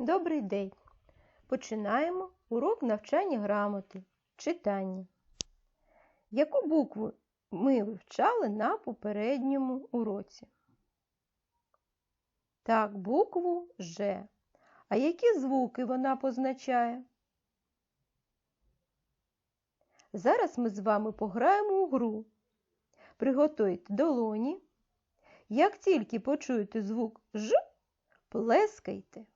Добрий день! Починаємо урок навчання грамоти, читання. Яку букву ми вивчали на попередньому уроці? Так, букву Ж. А які звуки вона позначає? Зараз ми з вами пограємо у гру. Приготуйте долоні. Як тільки почуєте звук Ж, плескайте.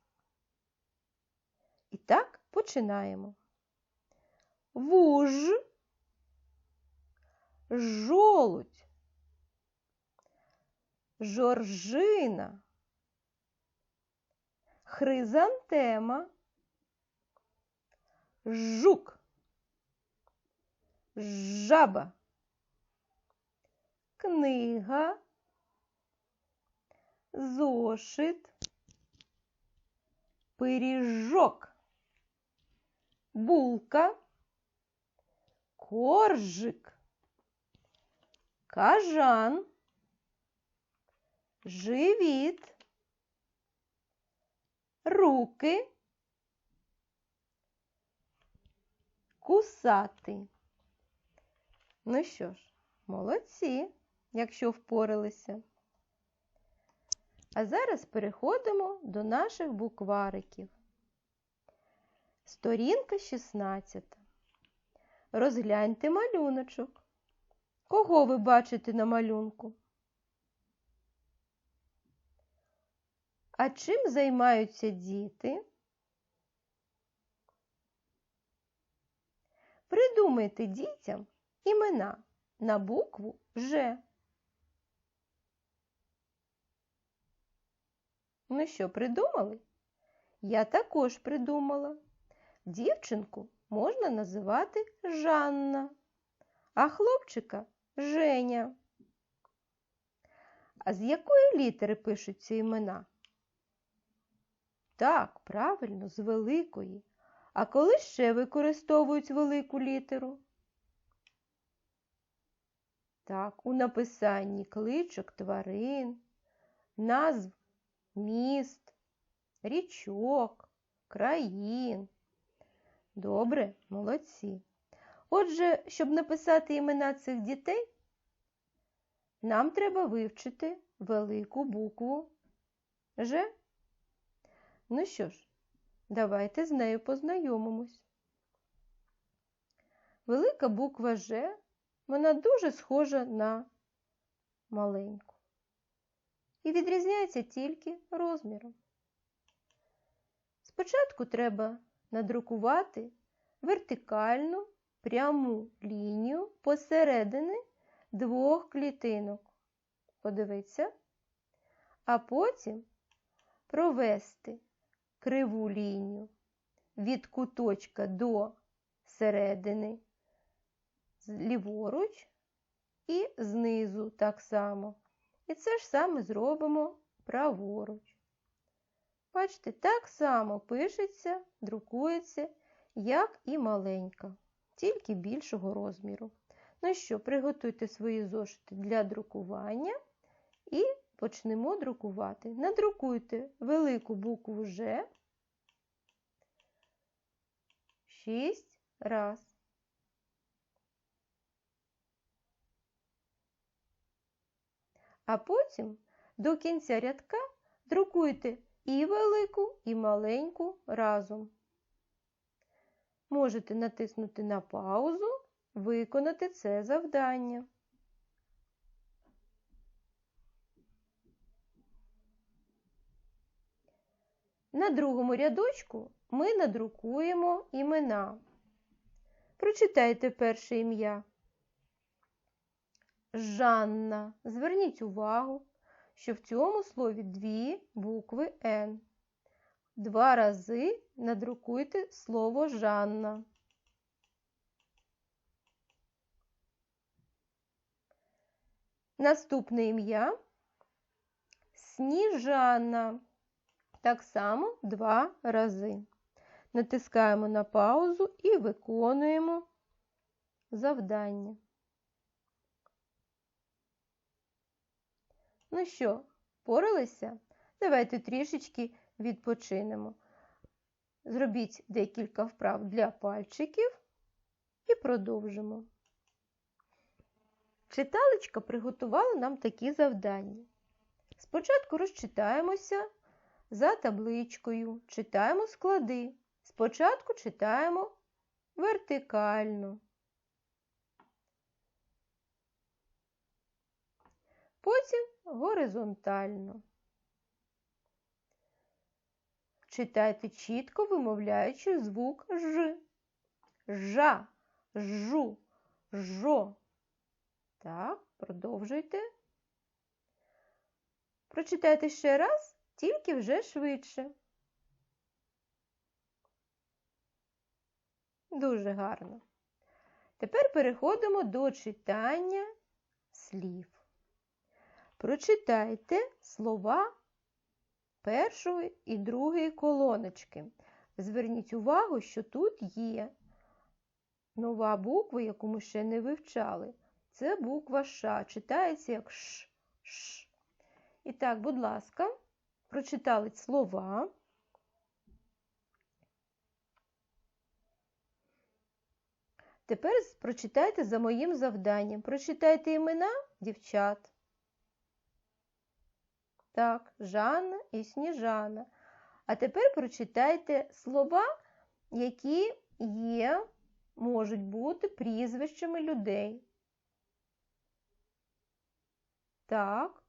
І так починаємо. Вуж, жолудь, жоржина, хризантема, жук, жаба, книга, зошит, пиріжок булка, коржик, кажан, живіт, руки, кусати. Ну що ж, молодці, якщо впоралися. А зараз переходимо до наших буквариків. Сторінка 16. Розгляньте малюночок. Кого ви бачите на малюнку? А чим займаються діти? Придумайте дітям імена на букву Ж. Ну що, придумали? Я також придумала. Дівчинку можна називати Жанна, а хлопчика Женя. А з якої літери пишуться імена? Так, правильно, з великої. А коли ще використовують велику літеру? Так, у написанні кличок тварин, назв міст, річок, країн. Добре, молодці. Отже, щоб написати імена цих дітей, нам треба вивчити велику букву Ж. Ну що ж, давайте з нею познайомимось. Велика буква Ж, вона дуже схожа на маленьку. І відрізняється тільки розміром. Спочатку треба надрукувати вертикальну пряму лінію посередини двох клітинок. Подивіться, а потім провести криву лінію від куточка до середини ліворуч і знизу так само. І це ж саме зробимо праворуч. Бачите, так само пишеться, друкується, як і маленька, тільки більшого розміру. Ну що, приготуйте свої зошити для друкування і почнемо друкувати. Надрукуйте велику букву Ж 6 раз. А потім до кінця рядка друкуйте і велику, і маленьку разом. Можете натиснути на паузу, виконати це завдання. На другому рядочку ми надрукуємо імена. Прочитайте перше ім'я. Жанна. Зверніть увагу, що в цьому слові дві букви Н. Два рази надрукуйте слово Жанна. Наступне ім'я Сніжана. Так само два рази. Натискаємо на паузу і виконуємо завдання. Ну що, поралися? Давайте трішечки відпочинемо. Зробіть декілька вправ для пальчиків і продовжимо. Читалочка приготувала нам такі завдання. Спочатку розчитаємося за табличкою, читаємо склади. Спочатку читаємо вертикально. Потім горизонтально. Читайте чітко вимовляючи звук Ж. Жа, жу, жо. Так, продовжуйте. Прочитайте ще раз, тільки вже швидше. Дуже гарно. Тепер переходимо до читання слів. Прочитайте слова першої і другої колоночки. Зверніть увагу, що тут є нова буква, яку ми ще не вивчали. Це буква Ш. Читається як Ш. Ш. І так, будь ласка, прочитали слова. Тепер прочитайте за моїм завданням. Прочитайте імена дівчат. Так, Жанна і Сніжана. А тепер прочитайте слова, які є, можуть бути прізвищами людей. Так,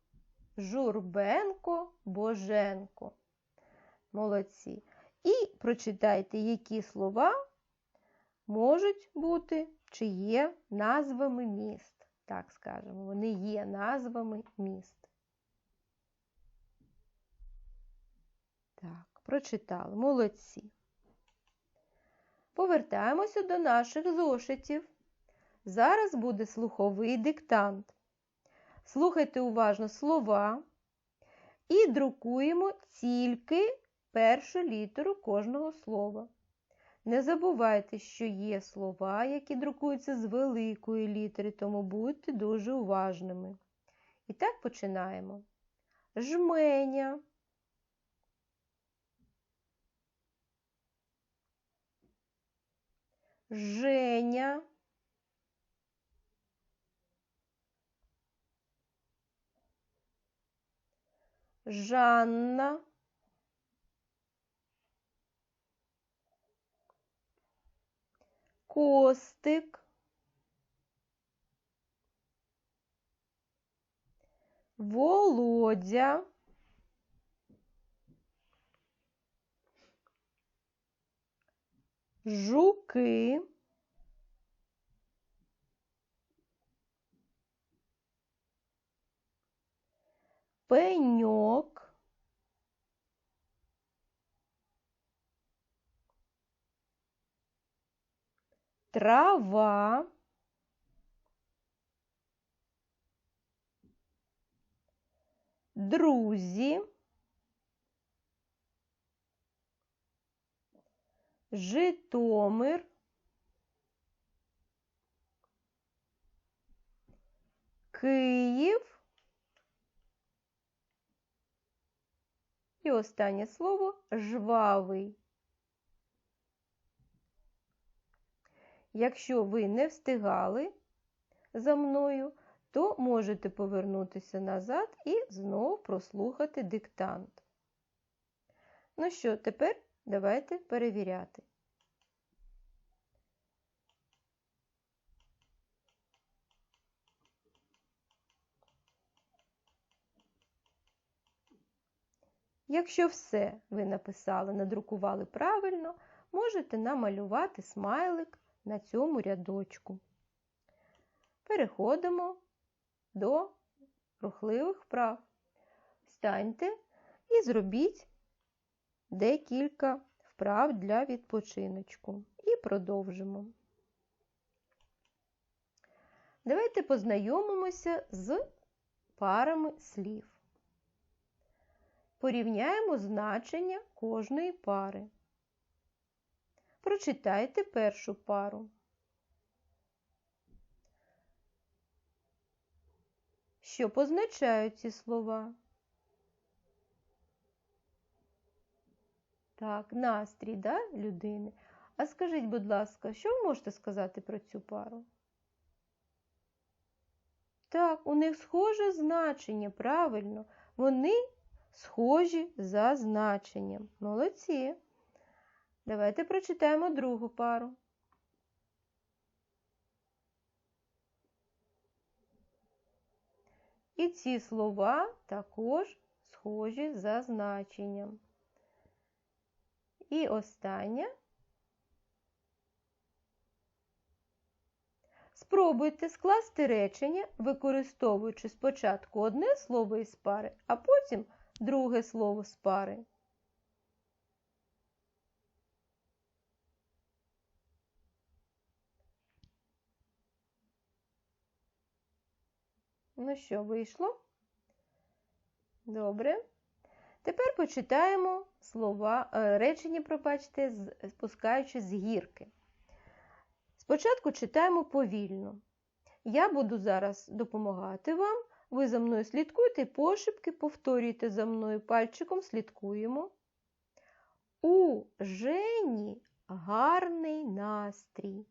Журбенко, Боженко. Молодці. І прочитайте, які слова можуть бути чи є назвами міст. Так скажемо, вони є назвами міст. Так, прочитали. Молодці. Повертаємося до наших зошитів. Зараз буде слуховий диктант. Слухайте уважно слова і друкуємо тільки першу літеру кожного слова. Не забувайте, що є слова, які друкуються з великої літери, тому будьте дуже уважними. І так починаємо. Жменя. Женя. Жанна. Костик. Володя. Жуки. Пеньок. Трава. Друзі. Житомир. Київ. І останнє слово жвавий. Якщо ви не встигали за мною, то можете повернутися назад і знову прослухати диктант. Ну що, тепер давайте перевіряти. Якщо все ви написали, надрукували правильно, можете намалювати смайлик на цьому рядочку. Переходимо до рухливих вправ. Встаньте і зробіть декілька вправ для відпочиночку. І продовжимо. Давайте познайомимося з парами слів. Порівняємо значення кожної пари. Прочитайте першу пару. Що позначають ці слова? Так, настрій да, людини. А скажіть, будь ласка, що ви можете сказати про цю пару? Так, у них схоже значення, правильно. Вони схожі за значенням. Молодці. Давайте прочитаємо другу пару. І ці слова також схожі за значенням. І останнє. Спробуйте скласти речення, використовуючи спочатку одне слово із пари, а потім друге слово з пари. Ну що, вийшло? Добре. Тепер почитаємо слова, е, речення, пробачте, спускаючи з гірки. Спочатку читаємо повільно. Я буду зараз допомагати вам. Ви за мною слідкуйте, пошепки повторюйте за мною пальчиком, слідкуємо. У Жені гарний настрій.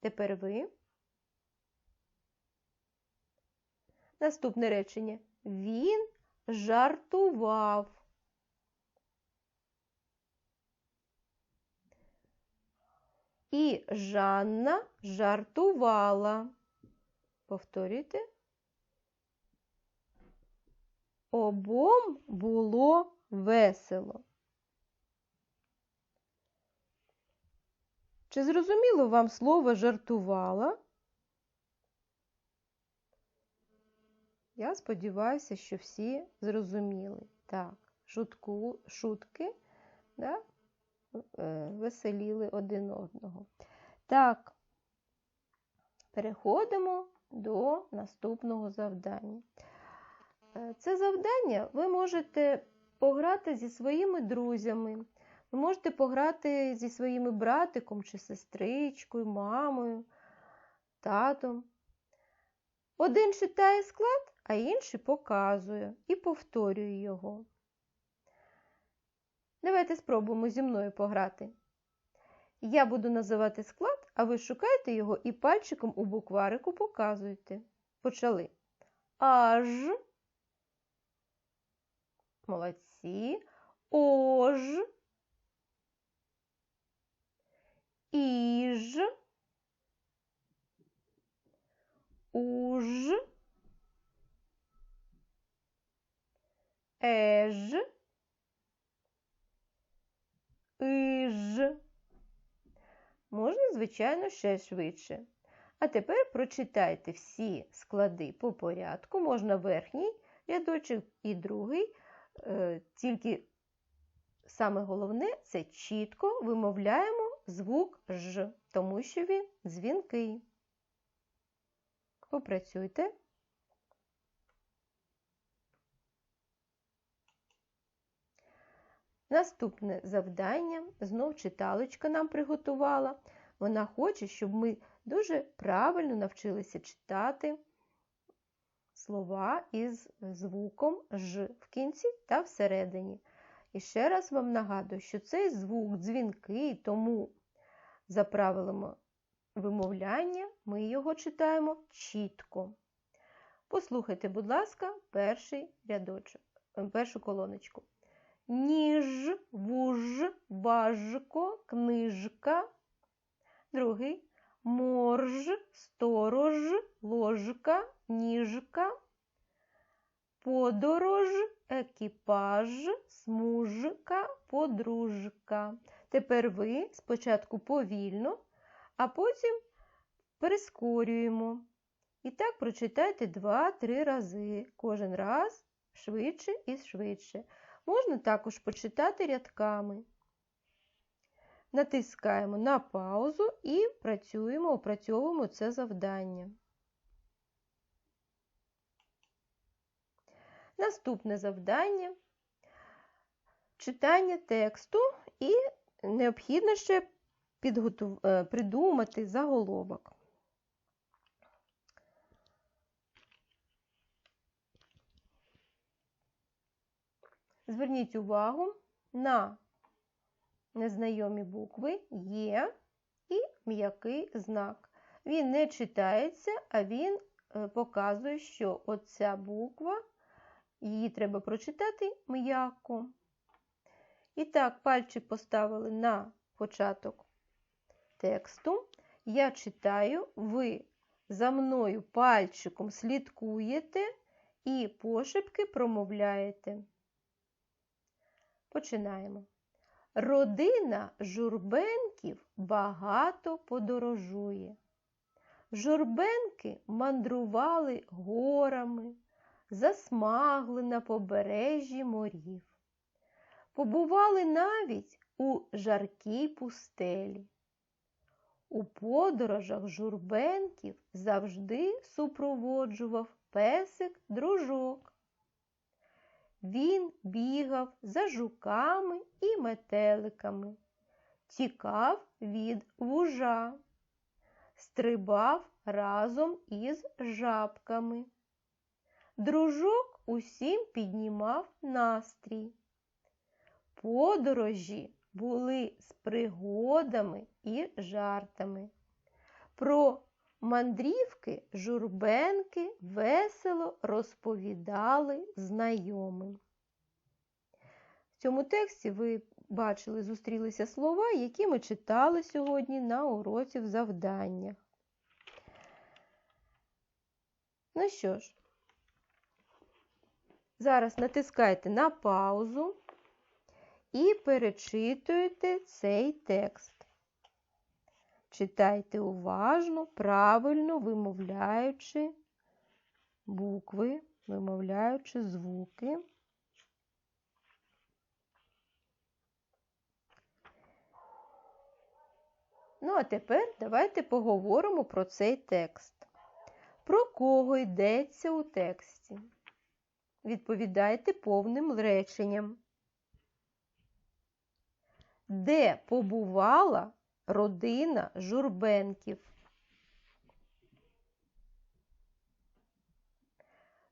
Тепер ви. Наступне речення. Він жартував. І Жанна жартувала. Повторюйте. Обом було весело. Чи зрозуміло вам слово жартувала? Я сподіваюся, що всі зрозуміли. Так, шутку, шутки да, е, веселіли один одного. Так, переходимо до наступного завдання. Е, Це завдання ви можете пограти зі своїми друзями. Ви можете пограти зі своїми братиком чи сестричкою, мамою, татом. Один читає склад, а інший показує і повторює його. Давайте спробуємо зі мною пограти. Я буду називати склад, а ви шукайте його і пальчиком у букварику показуєте. Почали. Аж. Молодці. Ож. Іж. Уж. Еж. Иж. Можна, звичайно, ще швидше. А тепер прочитайте всі склади по порядку. Можна верхній рядочок і другий. Е, Тільки саме головне це чітко вимовляємо звук Ж, тому що він дзвінкий. Попрацюйте. Наступне завдання знов читалочка нам приготувала. Вона хоче, щоб ми дуже правильно навчилися читати слова із звуком Ж в кінці та всередині. І ще раз вам нагадую, що цей звук дзвінкий, тому за правилами вимовляння ми його читаємо чітко. Послухайте, будь ласка, перший рядочок, першу колоночку. Ніж, вуж, важко, книжка. Другий морж, сторож, ложка, ніжка. Подорож, екіпаж, смужка, подружка. Тепер ви спочатку повільно, а потім перескорюємо. І так прочитайте 2-3 рази. Кожен раз швидше і швидше. Можна також почитати рядками. Натискаємо на паузу і працюємо, опрацьовуємо це завдання. Наступне завдання читання тексту і необхідно ще підготу... е, придумати заголовок. Зверніть увагу на незнайомі букви Є і м'який знак. Він не читається, а він е, показує, що оця буква, її треба прочитати м'яко. І так, пальчик поставили на початок тексту. Я читаю, ви за мною пальчиком слідкуєте і пошепки промовляєте. Починаємо. Родина журбенків багато подорожує. Журбенки мандрували горами, засмагли на побережжі морів. Побували навіть у жаркій пустелі. У подорожах журбенків завжди супроводжував песик дружок. Він бігав за жуками і метеликами, тікав від вужа, стрибав разом із жабками. Дружок усім піднімав настрій. Подорожі були з пригодами і жартами. Про мандрівки журбенки весело розповідали знайомим. В цьому тексті ви бачили, зустрілися слова, які ми читали сьогодні на уроці в завданнях. Ну що ж, зараз натискайте на паузу і перечитуйте цей текст. Читайте уважно, правильно вимовляючи букви, вимовляючи звуки. Ну, а тепер давайте поговоримо про цей текст. Про кого йдеться у тексті? Відповідайте повним реченням. Де побувала родина журбенків?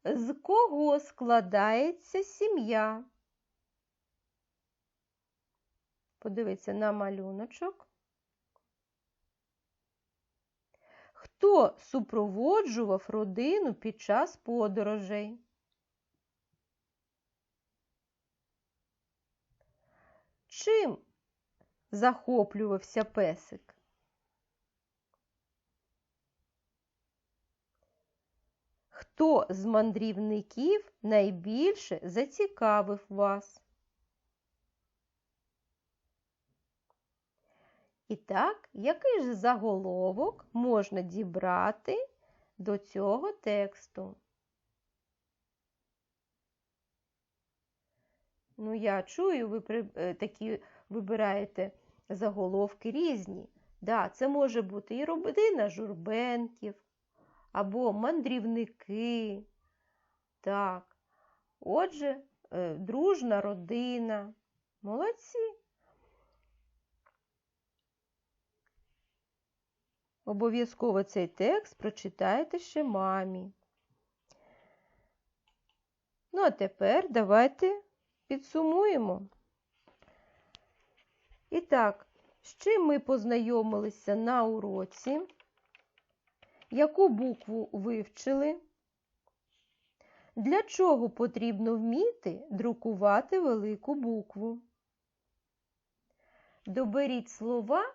З кого складається сім'я? Подивіться на малюночок. Хто супроводжував родину під час подорожей? Чим захоплювався песик? Хто з мандрівників найбільше зацікавив вас? І так, який ж заголовок можна дібрати до цього тексту? Ну, я чую, ви при, е, такі вибираєте заголовки різні. Да, Це може бути і родина журбенків, або мандрівники. Так. Отже, е, дружна родина. Молодці. Обов'язково цей текст прочитайте ще мамі. Ну, а тепер давайте підсумуємо. І так, з чим ми познайомилися на уроці? Яку букву вивчили? Для чого потрібно вміти друкувати велику букву? Доберіть слова,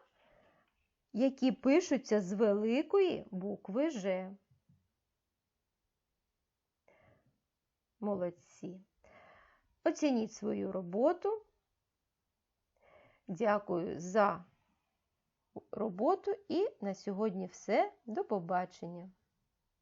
які пишуться з великої букви Ж. Молодці. Оцініть свою роботу. Дякую за роботу і на сьогодні все. До побачення!